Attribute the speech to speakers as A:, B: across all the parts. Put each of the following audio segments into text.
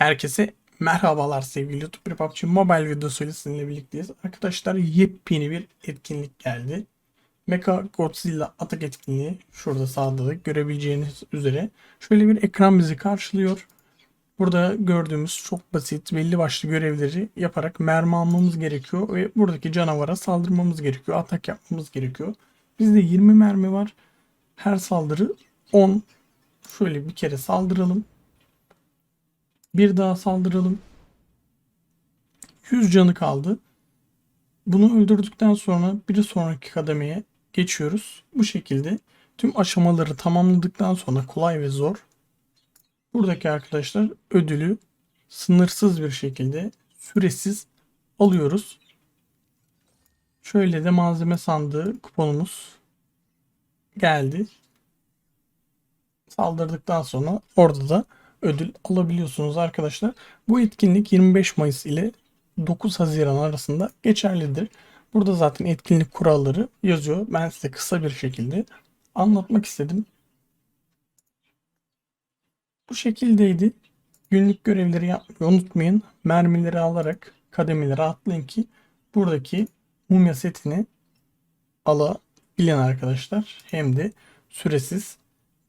A: Herkese merhabalar sevgili YouTube PUBG Mobile videosuyla sizinle birlikteyiz. Arkadaşlar yepyeni bir etkinlik geldi. Mecha Godzilla atak etkinliği şurada sağda da görebileceğiniz üzere şöyle bir ekran bizi karşılıyor. Burada gördüğümüz çok basit belli başlı görevleri yaparak mermi almamız gerekiyor ve buradaki canavara saldırmamız gerekiyor. Atak yapmamız gerekiyor. Bizde 20 mermi var. Her saldırı 10. Şöyle bir kere saldıralım. Bir daha saldıralım. 100 canı kaldı. Bunu öldürdükten sonra bir sonraki kademeye geçiyoruz. Bu şekilde tüm aşamaları tamamladıktan sonra kolay ve zor. Buradaki arkadaşlar ödülü sınırsız bir şekilde süresiz alıyoruz. Şöyle de malzeme sandığı kuponumuz geldi. Saldırdıktan sonra orada da ödül alabiliyorsunuz arkadaşlar. Bu etkinlik 25 Mayıs ile 9 Haziran arasında geçerlidir. Burada zaten etkinlik kuralları yazıyor. Ben size kısa bir şekilde anlatmak istedim. Bu şekildeydi. Günlük görevleri yapmayı unutmayın. Mermileri alarak kademelere atlayın ki buradaki mumya setini alabilin arkadaşlar. Hem de süresiz.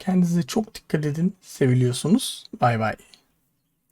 A: Kendinize çok dikkat edin. Seviliyorsunuz. Bay bay.